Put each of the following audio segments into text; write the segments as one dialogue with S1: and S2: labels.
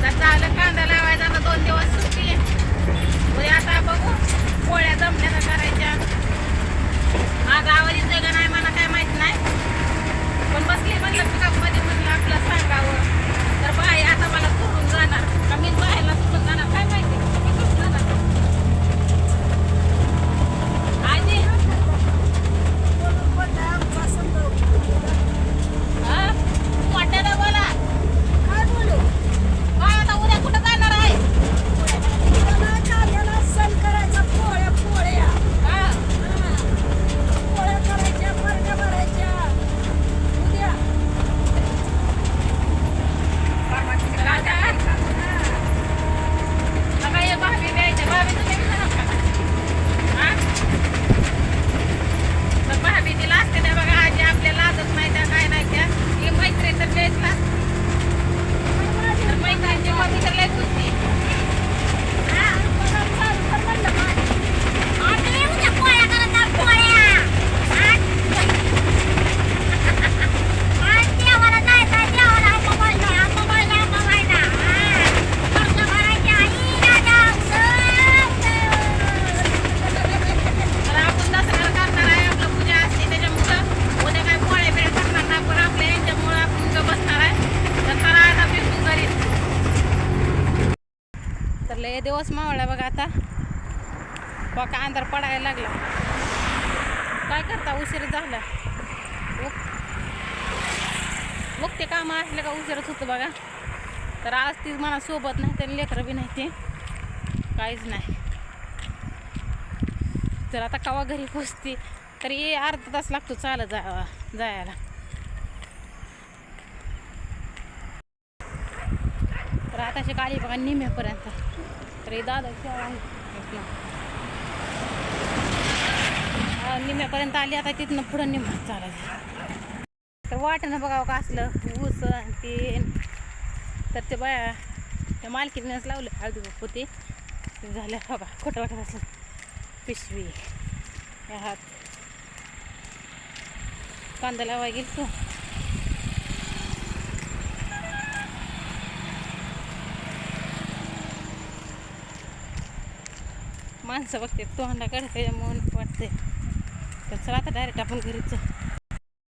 S1: तर झालं कांदा लावायचा आता दोन दिवस सुट्टी उद्या आता बघू पोळ्या जमल्या का करायच्या. आज आवडीचं आहे नाही मला काय माहीत नाही. पण बसली म्हणलं पिकअपमध्ये म्हणलं आपलं सांगावं तर बाई आता मला सोडून जाणार का मी बाहेरला सोडून जाणार काय माहिती पिकअप जाणार आजी हा वाटायला बोला काय आता उद्या कुठं जाणार आहे हा राजा नका ये भाभी द्यायच्या भाभी तुम्ही बी जाणार का हा तर भाभी तिला असते त्या बघा आजी आपल्या लाजत नाही त्या काय नाही त्या ही मैत्री तर लयच लागते तर मैत्रिणीची मम्मी तर लयच होती तर आपण दसऱ्याला करणार आहे आपलं पूजा असते त्याच्यामुळं उद्या काय पोळ्या बिळ्या करणार नाही पण आपल्या यांच्यामुळं आपण इथं बसणार आहे तर चला आता भेटू घरी तर लय दिवस मावळा बघा आता. बघा अंधार पडायला लागला. काय करता? उशीर झाला. मग ते कामं असले का उशीरच होतं बघा. तर आज ती मला सोबत नाही तर लेकरं बी नाही ते. काहीच नाही. तर आता कवा घरी पोचते? तर ये अर्धा तास लागतो चालत जा जायला. तर आताशी काळी बघा निम्यापर्यंत. तर दादा शाळा निम्यापर्यंत आली आता तिथनं पुढं निम्मा चालायचं. तर वाटणं बघावं का असलं ऊस आणि ते. तर ते बाया त्या मालकीनेच लावलं हळदी होते ते. झालं बाबा खोटं वाटत असलं. पिशवी या हात. कांदा लावाय गेल तू माणसं बघते तोंडाकडे त्याच्यामुळे मन वाटते तर चला आता डायरेक्ट आपण घरीच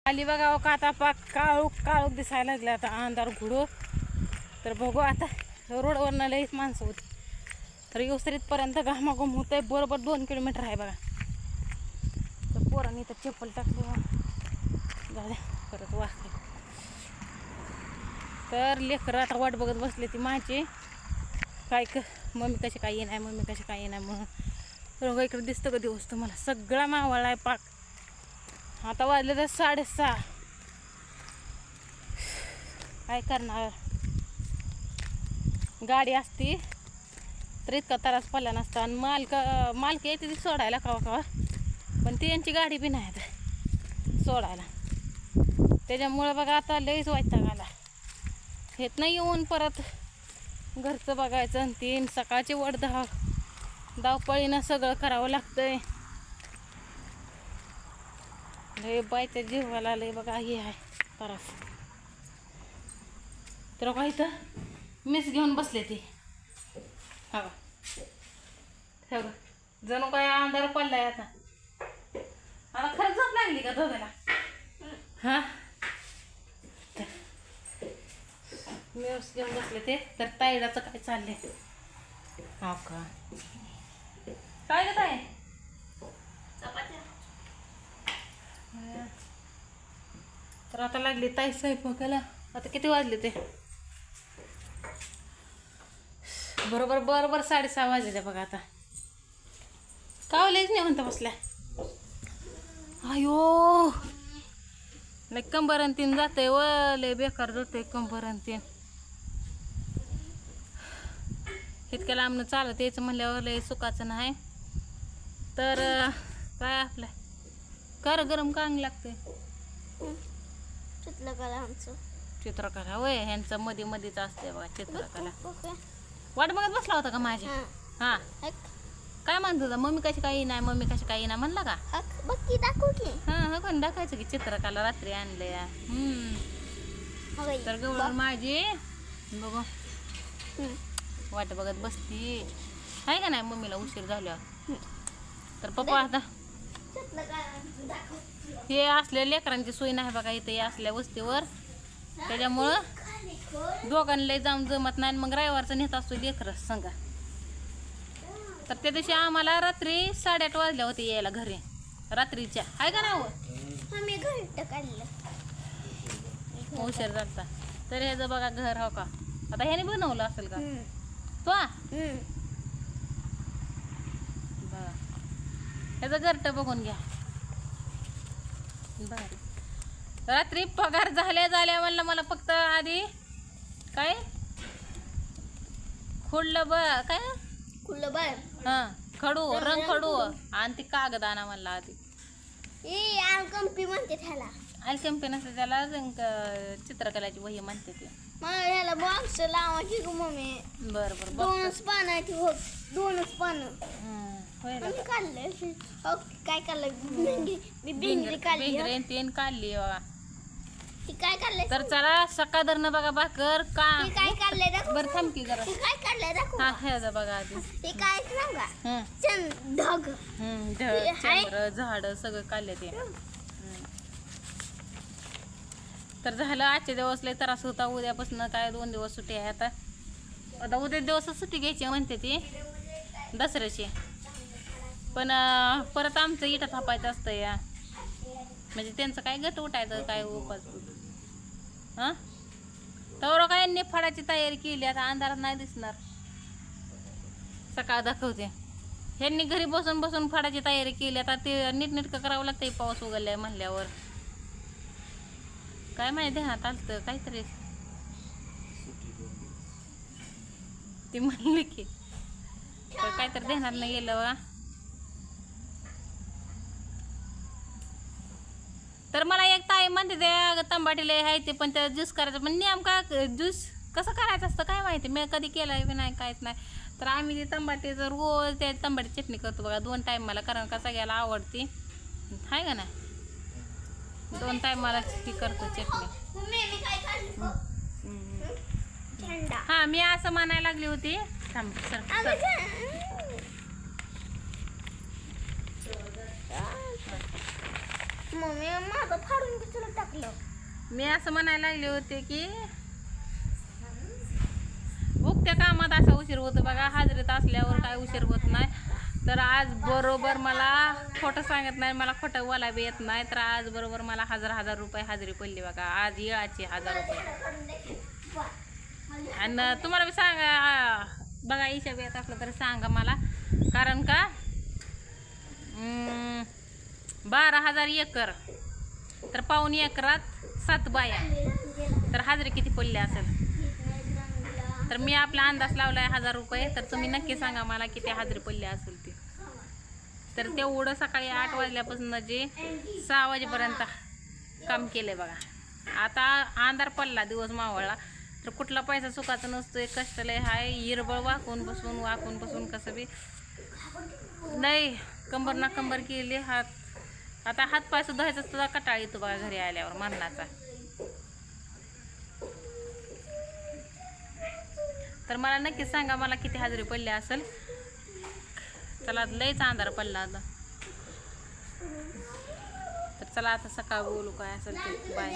S1: आली बघा का आता? पाक काळूक काळूक दिसायला लागले आता अंधार घुडो. तर बघू आता रोडवरनं लईच माणसं होती. तर युसरीतपर्यंत घामाघूम होत आहे बरोबर दोन किलोमीटर आहे बघा. तर पोरांनी तर चप्पल टाकली झाले परत वाचते तर लेकरं आता वाट बघत बसले ती माझी. काय क मम्मी कशी काय येणार मम्मी कशी काय येणार म्हणून. रोग इकडे दिसतं कधी दिवस तुम्हाला? सगळा मावळा आहे पाक. आता वाजले तर साडेसहा. काय करणार? गाडी असती तर इतका त्रास पडला नसता. आणि मालक मालक येते ती सोडायला कवा कवा. पण ती यांची गाडी बी नाही आता सोडायला. त्याच्यामुळं बघा आता लईच वाईट आला. येत नाही येऊन परत. घरचं बघायचं आणि तीन सकाळची वड धाव. धावपळीनं सगळं करावं लागतंय. लय बायच्या जीवाला लय बघा हे आहे. त्रास तर बघा इथं मीच घेऊन बसले ती. हा बा जणू काय अंधार पडलाय आता. आता खरंच झोप लागली का दोघाला हा? मीच घेऊन बसले ते. तर ताईडाचं काय चाललंय? हो का? काय ग ताई? तर आता लागली ताई स्वयंपाकाला आता किती वाजले ते? बरोबर बरोबर साडेसहा वाजले बघा आता. का लईच नाही म्हणता बसल्या? अयो! लय कंबर आणि तीन जाते व लय बेकार जाते कंबर आणि तीन इतक्या लांबनं चालत यायचं म्हणल्यावर लय सुखाचं नाही. तर काय आपलं? कर गरम कांग लागते
S2: चित्रकला आमचं.
S1: चित्रकला होय ह्यांचं मध्ये मध्येच असते बघा चित्रकला. वाट बघत बसला होता का माझ्या
S2: हां.
S1: काय म्हणत होता? मम्मी कशी काही नाही मम्मी कशी काही नाही म्हणला का?
S2: दाखव की.
S1: हा हा कोण दाखवायचं की चित्रकला रात्री आणले तर गवळ माझी बघू. वाट बघत बसती. आहे का नाही? मम्मीला उशीर झाला तर पप्पा आता हे असल्या लेकरांची सोय नाही बघा इथे. या असल्या वस्तीवर. त्याच्यामुळं दोघांना जाऊन जमत नाही आणि मग रविवारचं नेत असतो लेकर सांगा तर त्या दिवशी आम्हाला रात्री साडेआठ वाजल्या होते यायला घरी. रात्रीच्या. आहे का नाही हो? उशीर झालता. तर ह्याचं बघा घर हो का? आता ह्याने बनवलं असेल का? ह्याचं घरट बघून घ्या. भारी रात्री पगार झाल्या झाल्या म्हणलं मला फक्त आधी काय? खोडलं ब काय?
S2: खुलं बाळ.
S1: हा खडू रंग खडू. आणि ती कागद आणा म्हणला आधी.
S2: ए आम कंपी म्हणते त्याला.
S1: आणि कंपनी त्याला रंग- चित्रकलाची वही म्हणते ते.
S2: मला ह्याला बॉक्स लावायची ग मम्मी.
S1: बरं बरं
S2: दोनच पानं आहेत हो दोनच पानं.
S1: होय ना.
S2: आम्ही काढलं हो काय काढलं मी काढली हो.
S1: तेन काढली
S2: ती काय काढलंय
S1: तर चला सकाळधरनं बघा भाकर का
S2: ती काय काढलंय दाखव.
S1: बरं थांब की जरा.
S2: ती काय काढलंय दाखव.
S1: हा ह्याचा बघा आधी.
S2: ती काय सांगा?
S1: हम्म,
S2: चंद ढग.
S1: हम्म,
S2: हे
S1: ढग
S2: हाय?
S1: चंद्र झाड सगळं काढले ते. हम्म. तर झालं आजच्या दिवस लय त्रास होता. उद्यापासून काय दोन दिवस सुट्टी आहे आता. आता उद्या दिवसच सुट्टी घ्यायची म्हणते ती दसऱ्याची. पण परत आमचं इटा थापायचं असतं या. म्हणजे त्यांचं काय गट उठायचं काय उपास. हां? तर काय यांनी फडाची तयारी केली आता अंधारात नाही दिसणार. सकाळ दाखवते. ह्यांनी घरी बसून बसून फडाची तयारी केली आता ते नीटनेटकं करावं लागतंय पाऊस उघडलाय म्हणल्यावर. काय माहिती ध्यानात आलतं काहीतरी. ती म्हणली की तर काहीतरी ध्यानात नाही गेलं बा. तर मला एक ताई म्हणते ते तंबाटीला आहे ते पण त्या ज्यूस करायचं. पण नेमका ज्यूस कसं करायचं असतं काय माहिती? मी कधी केलं बी नाही काहीच नाही. तर आम्ही ते तंबाटीचं रोज त्या तंबाटी चटणी करतो बघा दोन टाईम मला कारण का सगळ्याला आवडती. आहे का नाही? दोन टाईम मला ती करतो चटणी हा मी असं म्हणायला लागली होती. थांब सर
S2: मम्मी माझं फाडून टाकलं.
S1: मी असं म्हणायला लागले होते की उगत्या कामात असा उशीर होतो बघा हाजरीत असल्यावर काय उशीर होत नाही. तर आज बरोबर मला खोटं सांगत नाही मला खोटं बोला बी येत नाही. तर आज बरोबर मला हजार हजार रुपये हजेरी पडली बघा. आज येळाची हजार रुपये. आणि तुम्हाला बी सांगा बघा हिशोब येत असलं तर सांगा मला. कारण का? बारा हजार एकर. तर पाऊन एकरात सात बाया. तर हाजरी किती पडली असेल? तर मी आपला अंदाज लावला आहे हजार रुपये. तर तुम्ही नक्की सांगा मला किती हाजरी पडली असेल? तर तेवढं सकाळी आठ वाजल्यापासून जे सहा वाजेपर्यंत काम केलंय बघा. आता अंधार पडला दिवस मावळला. तर कुठला पैसा सुखाचा नसतोय कष्टलय हाय इरबळ वाकून बसून वाकून बसून कसं बी. नाही कंबर ना कंबर केली हात. आता हात पाय सुद्धा ह्याचा सुद्धा कटाळ येतो बघा घरी आल्यावर मरणाचा. तर मला नक्की सांगा मला किती हजेरी पडली असेल? चला लयच अंधार पडला आता. तर चला आता सकाळ बोलू काय असेल ते. बाय.